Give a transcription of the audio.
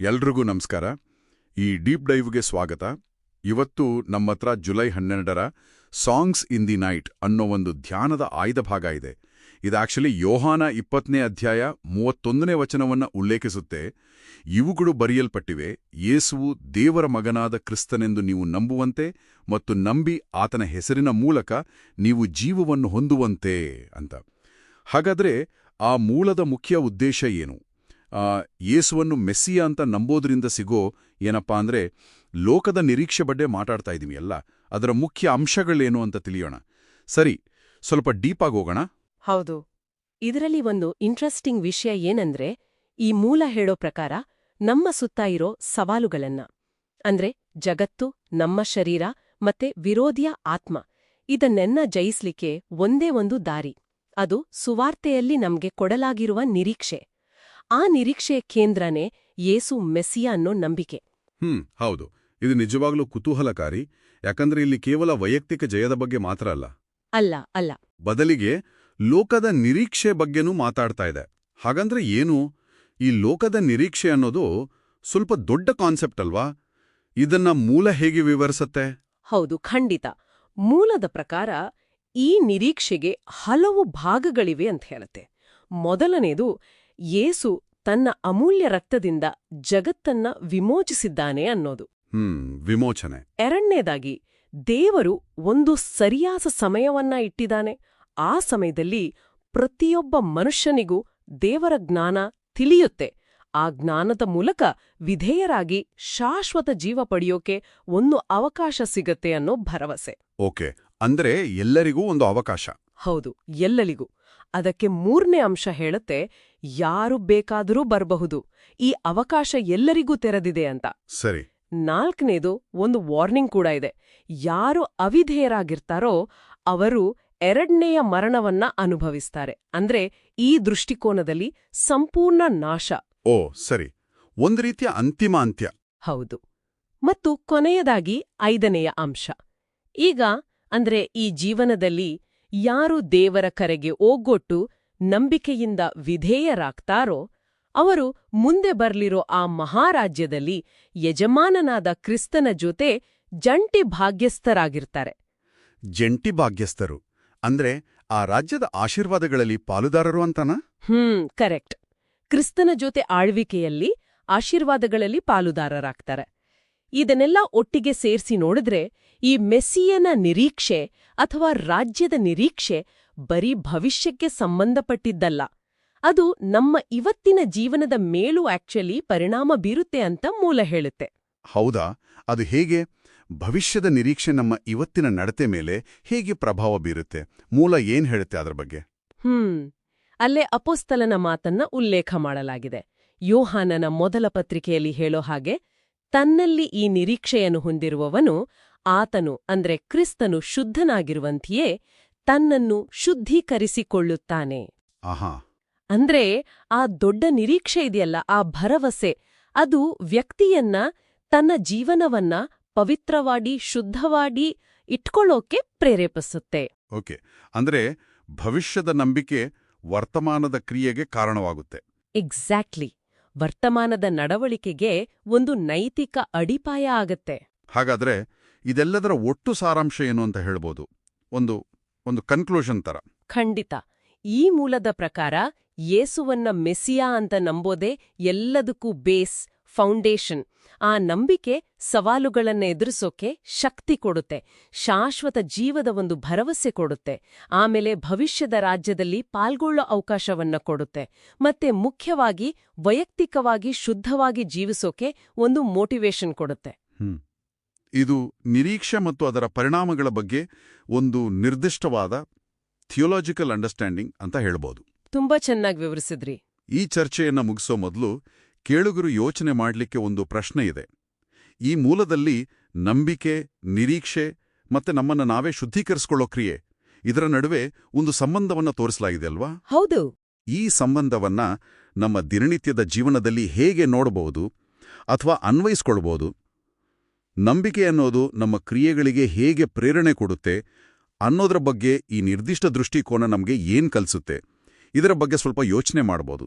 ಎಲ್ರಿಗೂ ನಮಸ್ಕಾರ. ಈ ಡೀಪ್ ಡೈವ್ಗೆ ಸ್ವಾಗತ. ಇವತ್ತು ನಮ್ಮತ್ರ ಜುಲೈ ಹನ್ನೆರಡರ ಸಾಂಗ್ಸ್ ಇನ್ ದಿ ನೈಟ್ ಅನ್ನೋ ಒಂದು ಧ್ಯಾನದ ಆಯ್ದ ಭಾಗ ಇದೆ. ಇದು ಆಕ್ಚುಲಿ ಯೋಹಾನ ಇಪ್ಪತ್ತನೇ ಅಧ್ಯಾಯ ಮೂವತ್ತೊಂದನೇ ವಚನವನ್ನ ಉಲ್ಲೇಖಿಸುತ್ತೆ. ಇವುಗಳು ಬರೆಯಲ್ಪಟ್ಟಿವೆ, ಯೇಸುವು ದೇವರ ಮಗನಾದ ಕ್ರಿಸ್ತನೆಂದು ನೀವು ನಂಬುವಂತೆ ಮತ್ತು ನಂಬಿ ಆತನ ಹೆಸರಿನ ಮೂಲಕ ನೀವು ಜೀವವನ್ನು ಹೊಂದುವಂತೆ ಅಂತ. ಹಾಗಾದ್ರೆ ಆ ಮೂಲದ ಮುಖ್ಯ ಉದ್ದೇಶ ಏನು? ಯೇಸುವನ್ನು ಮೆಸ್ಸಿಯ ಅಂತ ನಂಬೋದ್ರಿಂದ ಸಿಗೋ ಏನಪ್ಪಾ ಅಂದ್ರೆ ಲೋಕದ ನಿರೀಕ್ಷೆ ಬಗ್ಗೆ ಮಾತಾಡ್ತಾ ಇದ್ದೀವಿ ಅಲ್ಲ ಅದರ ಮುಖ್ಯ ಅಂಶಗಳೇನು ಅಂತ ತಿಳಿಯೋಣ. ಸರಿ, ಸ್ವಲ್ಪ ಡೀಪ್ ಆಗಿ ಹೋಗೋಣ. ಹೌದು. ಇದರಲ್ಲಿ ಒಂದು ಇಂಟ್ರೆಸ್ಟಿಂಗ್ ವಿಷಯ ಏನಂದ್ರೆ, ಈ ಮೂಲ ಹೇಳೋ ಪ್ರಕಾರ ನಮ್ಮ ಸುತ್ತ ಇರೋ ಸವಾಲುಗಳನ್ನ. ಅಂದ್ರೆ ಜಗತ್ತು, ನಮ್ಮ ಶರೀರ ಮತ್ತೆ ವಿರೋಧಿಯ ಆತ್ಮ ಇದನ್ನೆನ್ನ ಜಯಿಸ್ಲಿಕ್ಕೆ ಒಂದೇ ಒಂದು ದಾರಿ. ಅದು ಸುವಾರ್ತೆಯಲ್ಲಿ ನಮ್ಗೆ ಕೊಡಲಾಗಿರುವ ನಿರೀಕ್ಷೆ. ಆ ನಿರೀಕ್ಷೆಯ ಕೇಂದ್ರನೇ ಯೇಸು ಮೆಸ್ಸಿಯ ಅನ್ನೋ ನಂಬಿಕೆ. ಹ್ಮ್ ಹೌದು. ಇದು ನಿಜವಾಗ್ಲೂ ಕುತೂಹಲಕಾರಿ ಯಾಕಂದ್ರೆ ಇಲ್ಲಿ ಕೇವಲ ವೈಯಕ್ತಿಕ ಜಯದ ಬಗ್ಗೆ ಮಾತ್ರ ಅಲ್ಲ. ಅಲ್ಲ ಅಲ್ಲ. ಬದಲಿಗೆ ಲೋಕದ ನಿರೀಕ್ಷೆ ಬಗ್ಗೆನೂ ಮಾತಾಡ್ತಾ ಇದೆ. ಹಾಗಂದ್ರೆ ಏನು? ಈ ಲೋಕದ ನಿರೀಕ್ಷೆ ಅನ್ನೋದು ಸ್ವಲ್ಪ ದೊಡ್ಡ ಕಾನ್ಸೆಪ್ಟ್ ಅಲ್ವಾ? ಇದನ್ನ ಮೂಲ ಹೇಗೆ ವಿವರಿಸುತ್ತೆ? ಹೌದು ಖಂಡಿತ. ಮೂಲದ ಪ್ರಕಾರ ಈ ನಿರೀಕ್ಷೆಗೆ ಹಲವು ಭಾಗಗಳಿವೆ ಅಂತ ಹೇಳುತ್ತೆ. ಮೊದಲನೇದು ಯೇಸು ತನ್ನ ಅಮೂಲ್ಯ ರಕ್ತದಿಂದ ಜಗತ್ತನ್ನ ವಿಮೋಚಿಸಿದ್ದಾನೆ ಅನ್ನೋದು. ಹ್ಮ್ ವಿಮೋಚನೆ. ಎರಡನೇದಾಗಿ ದೇವರು ಒಂದು ಸರಿಯಾದ ಸಮಯವನ್ನ ಇಟ್ಟಿದ್ದಾನೆ. ಆ ಸಮಯದಲ್ಲಿ ಪ್ರತಿಯೊಬ್ಬ ಮನುಷ್ಯನಿಗೂ ದೇವರ ಜ್ಞಾನ ತಿಳಿಯುತ್ತೆ. ಆ ಜ್ಞಾನದ ಮೂಲಕ ವಿಧೇಯರಾಗಿ ಶಾಶ್ವತ ಜೀವ ಪಡೆಯೋಕೆ ಒಂದು ಅವಕಾಶ ಸಿಗತ್ತೆ ಅನ್ನೋ ಭರವಸೆ. ಓಕೆ ಅಂದ್ರೆ ಎಲ್ಲರಿಗೂ ಒಂದು ಅವಕಾಶ. ಹೌದು ಎಲ್ಲರಿಗೂ. ಅದಕ್ಕೆ ಮೂರನೇ ಅಂಶ ಹೇಳುತ್ತೆ ಯಾರು ಬೇಕಾದರೂ ಬರಬಹುದು. ಈ ಅವಕಾಶ ಎಲ್ಲರಿಗೂ ತೆರೆದಿದೆ ಅಂತ. ಸರಿ. ನಾಲ್ಕನೇದು ಒಂದು ವಾರ್ನಿಂಗ್ ಕೂಡ ಇದೆ. ಯಾರು ಅವಿಧೇಯರಾಗಿರ್ತಾರೋ ಅವರು ಎರಡನೆಯ ಮರಣವನ್ನ ಅನುಭವಿಸ್ತಾರೆ. ಅಂದ್ರೆ ಈ ದೃಷ್ಟಿಕೋನದಲ್ಲಿ ಸಂಪೂರ್ಣ ನಾಶ. ಓ ಸರಿ. ಒಂದು ರೀತಿಯ ಅಂತಿಮ ಅಂತ್ಯ. ಹೌದು. ಮತ್ತು ಕೊನೆಯದಾಗಿ ಐದನೆಯ ಅಂಶ. ಈಗ ಅಂದ್ರೆ ಈ ಜೀವನದಲ್ಲಿ ಯಾರು ದೇವರ ಕರೆಗೆ ಒಗ್ಗೊಟ್ಟು ನಂಬಿಕೆಯಿಂದ ವಿಧೇಯರಾಗ್ತಾರೋ ಅವರು ಮುಂದೆ ಬರ್ಲಿರೋ ಆ ಮಹಾರಾಜ್ಯದಲ್ಲಿ ಯಜಮಾನನಾದ ಕ್ರಿಸ್ತನ ಜೊತೆ ಜಂಟಿ ಭಾಗ್ಯಸ್ಥರಾಗಿರ್ತಾರೆ. ಜಂಟಿ ಭಾಗ್ಯಸ್ಥರು. ಅಂದ್ರೆ ಆ ರಾಜ್ಯದ ಆಶೀರ್ವಾದಗಳಲ್ಲಿ ಪಾಲುದಾರರು ಅಂತನಾ? Hmm correct. ಕ್ರಿಸ್ತನ ಜೊತೆ ಆಳ್ವಿಕೆಯಲ್ಲಿ ಆಶೀರ್ವಾದಗಳಲ್ಲಿ ಪಾಲುದಾರರಾಗ್ತಾರೆ. ಇದನ್ನೆಲ್ಲ ಒಟ್ಟಿಗೆ ಸೇರ್ಸಿ ನೋಡಿದ್ರೆ ಈ ಮೆಸ್ಸಿಯನ ನಿರೀಕ್ಷೆ ಅಥವಾ ರಾಜ್ಯದ ನಿರೀಕ್ಷೆ ಬರೀ ಭವಿಷ್ಯಕ್ಕೆ ಸಂಬಂಧಪಟ್ಟಿದ್ದಲ್ಲ. ಅದು ನಮ್ಮ ಇವತ್ತಿನ ಜೀವನದ ಮೇಲೂ ಆಕ್ಚುಲಿ ಪರಿಣಾಮ ಬೀರುತ್ತೆ ಅಂತ ಮೂಲ ಹೇಳುತ್ತೆ. ಹೌದಾ? ಅದು ಹೇಗೆ? ಭವಿಷ್ಯದ ನಿರೀಕ್ಷೆ ನಮ್ಮ ಇವತ್ತಿನ ನಡತೆ ಮೇಲೆ ಹೇಗೆ ಪ್ರಭಾವ ಬೀರುತ್ತೆ? ಮೂಲ ಏನ್ ಹೇಳುತ್ತೆ ಅದರ ಬಗ್ಗೆ? ಹ್ಮ್. ಅಲ್ಲೇ ಅಪೋಸ್ತಲನ ಮಾತನ್ನ ಉಲ್ಲೇಖ ಮಾಡಲಾಗಿದೆ. ಯೋಹಾನನ ಮೊದಲ ಪತ್ರಿಕೆಯಲ್ಲಿ ಹೇಳೋ ಹಾಗೆ ತನ್ನಲ್ಲಿ ಈ ನಿರೀಕ್ಷೆಯನ್ನು ಹೊಂದಿರುವವನು ಆತನು ಅಂದ್ರೆ ಕ್ರಿಸ್ತನು ಶುದ್ಧನಾಗಿರುವಂತೆಯೇ ತನ್ನನ್ನು ಶುದ್ಧೀಕರಿಸಿಕೊಳ್ಳುತ್ತಾನೆ. ಅಂದ್ರೆ ಆ ದೊಡ್ಡ ನಿರೀಕ್ಷೆ ಇದೆಯಲ್ಲ ಆ ಭರವಸೆ ಅದು ವ್ಯಕ್ತಿಯನ್ನ ತನ್ನ ಜೀವನವನ್ನ ಪವಿತ್ರವಾಡಿ ಶುದ್ಧವಾಡಿ ಇಟ್ಕೊಳ್ಳೋಕೆ ಪ್ರೇರೇಪಿಸುತ್ತೆ. ಓಕೆ. ಅಂದ್ರೆ ಭವಿಷ್ಯದ ನಂಬಿಕೆ ವರ್ತಮಾನದ ಕ್ರಿಯೆಗೆ ಕಾರಣವಾಗುತ್ತೆ. ಎಕ್ಸಾಕ್ಟ್ಲಿ. ವರ್ತಮಾನದ ನಡವಳಿಕೆಗೆ ಒಂದು ನೈತಿಕ ಅಡಿಪಾಯ ಆಗತ್ತೆ. ಹಾಗಾದ್ರೆ ಇದೆಲ್ಲದರ ಒಟ್ಟು ಸಾರಾಂಶ ಏನು ಅಂತ ಹೇಳ್ಬೋದು. ಒಂದು ಒಂದು ಕನ್ಕ್ಲೂಷನ್ ತರ. ಖಂಡಿತ. ಈ ಮೂಲದ ಪ್ರಕಾರ ಯೇಸುವನ್ನ ಮೆಸ್ಸಿಯಾ ಅಂತ ನಂಬೋದೇ ಎಲ್ಲದಕ್ಕೂ ಬೇಸ್ ಫೌಂಡೇಶನ್. ಆ ನಂಬಿಕೆ ಸವಾಲುಗಳನ್ನ ಎದುರಿಸೋಕೆ ಶಕ್ತಿ ಕೊಡುತ್ತೆ. ಶಾಶ್ವತ ಜೀವದ ಒಂದು ಭರವಸೆ ಕೊಡುತ್ತೆ. ಆಮೇಲೆ ಭವಿಷ್ಯದ ರಾಜ್ಯದಲ್ಲಿ ಪಾಲ್ಗೊಳ್ಳೋ ಅವಕಾಶವನ್ನ ಕೊಡುತ್ತೆ. ಮತ್ತೆ ಮುಖ್ಯವಾಗಿ ವೈಯಕ್ತಿಕವಾಗಿ ಶುದ್ಧವಾಗಿ ಜೀವಿಸೋಕೆ ಒಂದು ಮೋಟಿವೇಶನ್ ಕೊಡುತ್ತೆ. ಇದು ನಿರೀಕ್ಷೆ ಮತ್ತು ಅದರ ಪರಿಣಾಮಗಳ ಬಗ್ಗೆ ಒಂದು ನಿರ್ದಿಷ್ಟವಾದ ಥಿಯೋಲಾಜಿಕಲ್ ಅಂಡರ್ಸ್ಟ್ಯಾಂಡಿಂಗ್ ಅಂತ ಹೇಳ್ಬೋದು. ತುಂಬಾ ಚೆನ್ನಾಗಿ ವಿವರಿಸಿದ್ರಿ. ಈ ಚರ್ಚೆಯನ್ನ ಮುಗಿಸೋ ಮೊದಲು ಕೇಳುಗರು ಯೋಚನೆ ಮಾಡಲಿಕ್ಕೆ ಒಂದು ಪ್ರಶ್ನೆ ಇದೆ. ಈ ಮೂಲದಲ್ಲಿ ನಂಬಿಕೆ ನಿರೀಕ್ಷೆ ಮತ್ತೆ ನಮ್ಮನ್ನ ನಾವೇ ಶುದ್ಧೀಕರಿಸಿಕೊಳ್ಳೋ ಕ್ರಿಯೆ ಇದರ ನಡುವೆ ಒಂದು ಸಂಬಂಧವನ್ನ ತೋರಿಸಲಾಗಿದೆ ಅಲ್ವಾ? ಹೌದು. ಈ ಸಂಬಂಧವನ್ನ ನಮ್ಮ ದಿನನಿತ್ಯದ ಜೀವನದಲ್ಲಿ ಹೇಗೆ ನೋಡಬಹುದು ಅಥವಾ ಅನ್ವಯಿಸ್ಕೊಳ್ಬೋದು ನಂಬಿಕೆ ಅನ್ನೋದು ನಮ್ಮ ಕ್ರಿಯೆಗಳಿಗೆ ಹೇಗೆ ಪ್ರೇರಣೆ ಕೊಡುತ್ತೆ ಅನ್ನೋದ್ರ ಬಗ್ಗೆ ಈ ನಿರ್ದಿಷ್ಟ ದೃಷ್ಟಿಕೋನ ನಮಗೆ ಏನು ಕಲಿಸುತ್ತೆ? ಇದರ ಬಗ್ಗೆ ಸ್ವಲ್ಪ ಯೋಚನೆ ಮಾಡ್ಬೋದು.